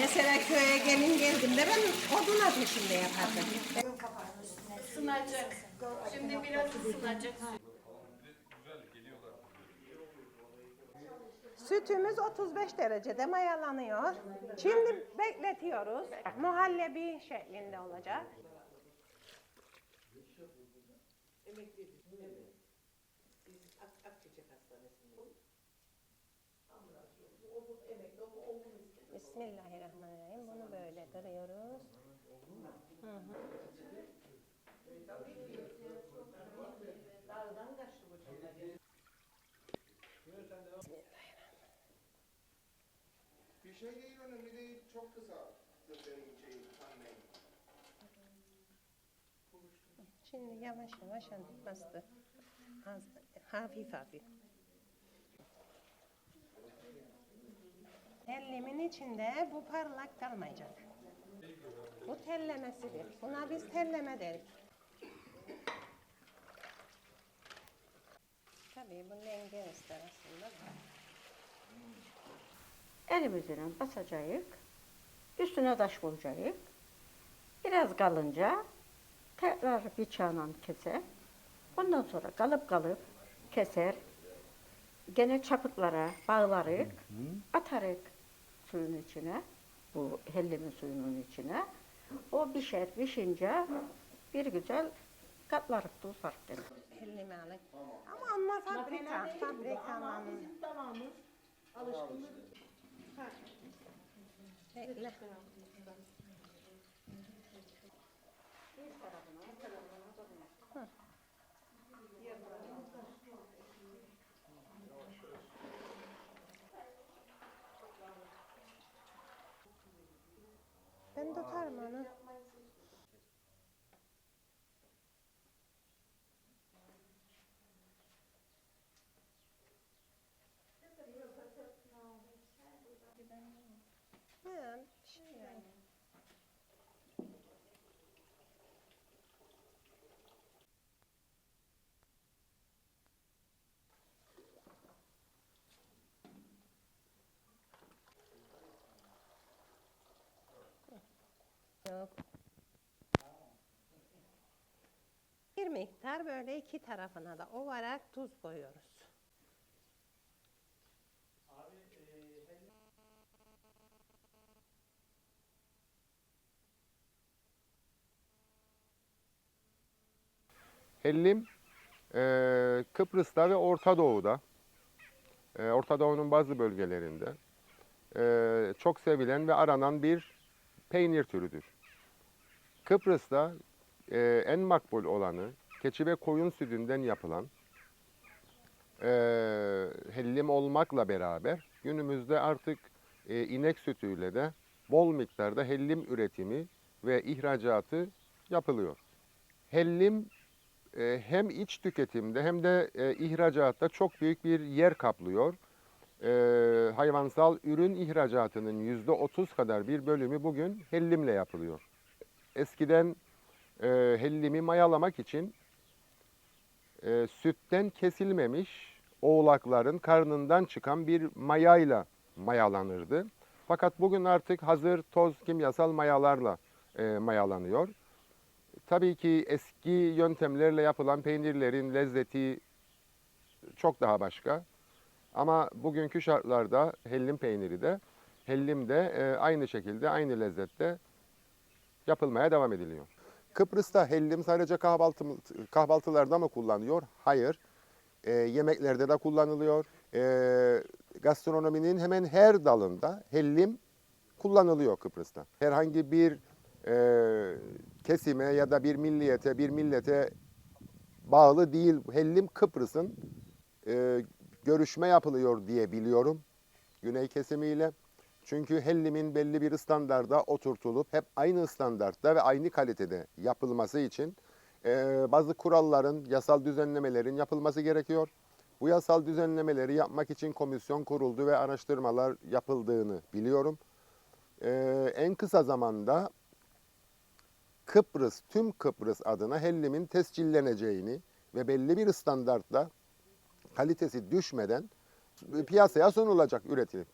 Mesela köye gelin geldiğimde ben odun ateşinde yapardım. Isınacak. Şimdi biraz ısınacak. Sütümüz 35 derecede mayalanıyor. Şimdi bekletiyoruz. Muhallebi şeklinde olacak. Bismillahirrahmanirrahim. Bunu böyle kırıyoruz. Hı hı. Bir şey değil önemli değil. Çok kısa. Şimdi yavaş yavaş bastı. Az, hafif hafif. Tellemin içinde bu parlak kalmayacak. Bu tellemesidir. Buna biz telleme deriz. Tabii bu lenge ister aslında. da. Elimizle basacağız. Üstüne taş koyacağız. Biraz kalınca tekrar bıçağla keser. Ondan sonra kalıp kalıp keser. Gene çapıklara bağlarık. Atarık suyun içine. Bu hellimin suyunun içine. O pişer pişince bir güzel katlarık tuzlarık gene. Telleme alık. Ama onlar fabrika. Fabrikaların. Bekle. Hı. Ben tutarım onu. Ha, Yok. Bir miktar böyle iki tarafına da ovarak tuz koyuyoruz. Hellim eee, Kıbrıs'ta ve Orta Doğu'da, eee, Orta Doğu'nun bazı bölgelerinde eee, çok sevilen ve aranan bir peynir türüdür. Kıbrıs'ta eee, en makbul olanı keçi ve koyun sütünden yapılan eee, hellim olmakla beraber günümüzde artık eee, inek sütüyle de bol miktarda hellim üretimi ve ihracatı yapılıyor. Hellim e, hem iç tüketimde hem de e, ihracatta çok büyük bir yer kaplıyor. E, hayvansal ürün ihracatının yüzde otuz kadar bir bölümü bugün hellimle yapılıyor. Eskiden e, hellimi mayalamak için e, sütten kesilmemiş oğlakların karnından çıkan bir mayayla mayalanırdı. Fakat bugün artık hazır toz kimyasal mayalarla e, mayalanıyor. Tabii ki eski yöntemlerle yapılan peynirlerin lezzeti çok daha başka. Ama bugünkü şartlarda hellim peyniri de hellim de e, aynı şekilde aynı lezzette yapılmaya devam ediliyor. Kıbrıs'ta hellim sadece kahvaltı, kahvaltılarda mı kullanıyor? Hayır. E, yemeklerde de kullanılıyor. E, gastronominin hemen her dalında hellim kullanılıyor Kıbrıs'ta. Herhangi bir e, kesime ya da bir milliyete, bir millete bağlı değil. Hellim Kıbrıs'ın e, görüşme yapılıyor diye biliyorum güney kesimiyle. Çünkü hellimin belli bir standarda oturtulup hep aynı standartta ve aynı kalitede yapılması için e, bazı kuralların, yasal düzenlemelerin yapılması gerekiyor. Bu yasal düzenlemeleri yapmak için komisyon kuruldu ve araştırmalar yapıldığını biliyorum. E, en kısa zamanda Kıbrıs, tüm Kıbrıs adına hellimin tescilleneceğini ve belli bir standartla kalitesi düşmeden piyasaya sunulacak üretilip.